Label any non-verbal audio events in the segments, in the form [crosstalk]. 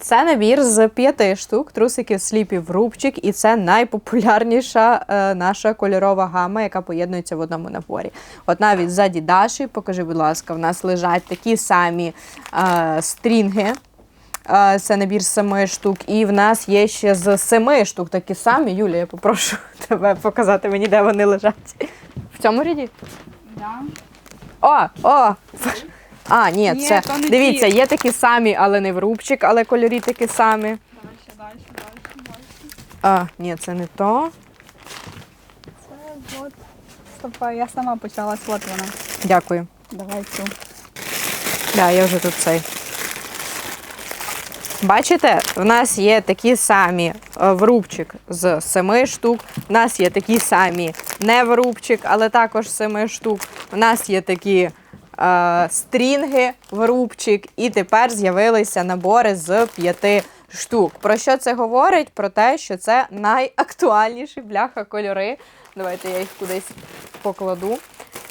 Це набір з п'яти штук трусиків сліпів рубчик, і це найпопулярніша е, наша кольорова гама, яка поєднується в одному наборі. От навіть ззаді Даші, покажи, будь ласка, в нас лежать такі самі е, стрінги. Е, Це набір семи штук. І в нас є ще з семи штук такі самі. Юлія, я попрошу [laughs] тебе показати мені, де вони лежать. В цьому ряді? Да. О, о! А, ні, Ні, це то не дивіться, ті. є такі самі, але не в рубчик, але кольорі такі самі. Дальше, дальше, дальше, дальше. А, ні, це не то. Це от. Стопа, я сама почалась, от вона. Дякую. Давай цю. Да, я вже тут цей. Бачите, в нас є такі самі е, в рубчик з семи штук. У нас є такі самі не в рубчик, але також з семи штук. У нас є такі стрінги в рубчик, і тепер з'явилися набори з п'яти штук. Про що це говорить? Про те, що це найактуальніші бляха кольори. Давайте я їх кудись покладу.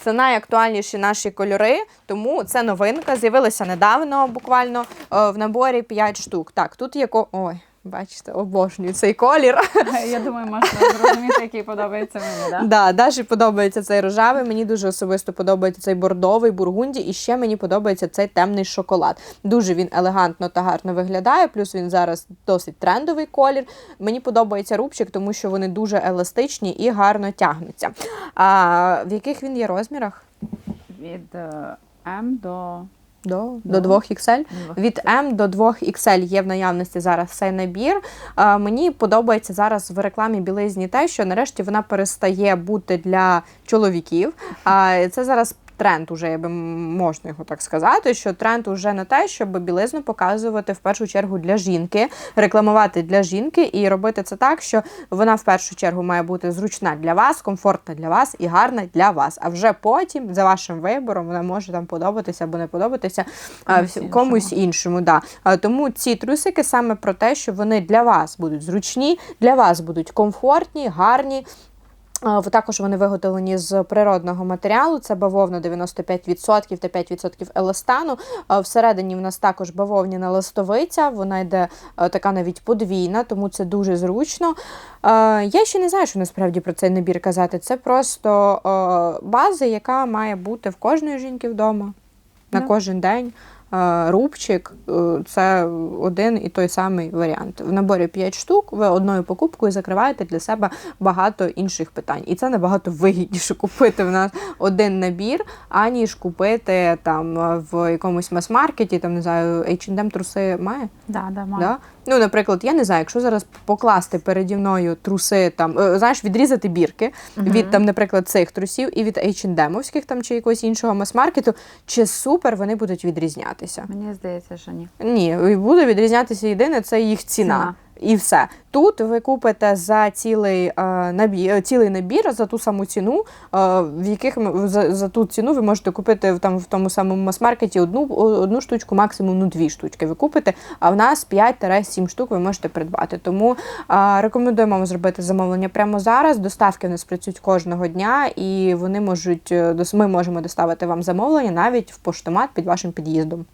Це найактуальніші наші кольори, тому це новинка. З'явилася недавно, буквально е, в наборі 5 штук. Так, тут є ко. Ой, бачите, обожнюю цей колір. [laughs] Я думаю, можна зрозуміти, який подобається мені, да? Да, Даші подобається цей рожевий. Мені дуже особисто подобається цей бордовий бургунді, і ще мені подобається цей темний шоколад. Дуже він елегантно та гарно виглядає. Плюс він зараз досить трендовий колір. Мені подобається рубчик, тому що вони дуже еластичні і гарно тягнуться. А в яких він є розмірах? Від е, М до До, до 2XL. Двох Від М до 2XL є в наявності зараз цей набір. А, мені подобається зараз в рекламі білизні те, що нарешті вона перестає бути для чоловіків. А це зараз. Тренд уже, я би можна його так сказати, що тренд уже на те, щоб білизну показувати в першу чергу для жінки, рекламувати для жінки і робити це так, що вона в першу чергу має бути зручна для вас, комфортна для вас і гарна для вас. А вже потім, за вашим вибором, вона може там подобатися або не подобатися Комусь комусь іншому. Да. Тому ці трусики саме про те, що вони для вас будуть зручні, для вас будуть комфортні, гарні. Також вони виготовлені з природного матеріалу. Це бавовна 95% та 5% еластану. Всередині в нас також бавовняна ластовиця. Вона йде е, така навіть подвійна, тому це дуже зручно. Я ще не знаю, що насправді про цей набір казати. Це просто е, база, яка має бути в кожної жінки вдома на кожен день. Рубчик е, це один і той самий варіант. В наборі 5 штук. Ви одною покупкою закриваєте для себе багато інших питань. І це набагато вигідніше [laughs] купити в нас один набір, аніж купити там е, в якомусь мас-маркеті, там не знаю, H&M труси має. да, да, маю. Да? Ну, наприклад, я не знаю, якщо зараз покласти переді мною труси, там, е, знаєш, відрізати бірки від, там, наприклад, цих трусів і від H&M-овських там, чи якогось іншого мас-маркету, чи супер вони будуть відрізнятися? Мені здається, що ні. Ні, буде відрізнятися єдине, це їх ціна. Ціна. І все. Тут ви купите за цілий, е, набір, цілий набір за ту саму ціну, е, в яких за, за ту ціну ви можете купити там, в тому самому мас-маркеті одну, одну штучку, максимум ну, дві штучки ви купите, а в нас 5-7 штук ви можете придбати. Тому е, рекомендуємо вам зробити замовлення прямо зараз. Доставки в нас працюють кожного дня, і вони можуть, е, ми можемо доставити вам замовлення навіть в поштомат під вашим під'їздом.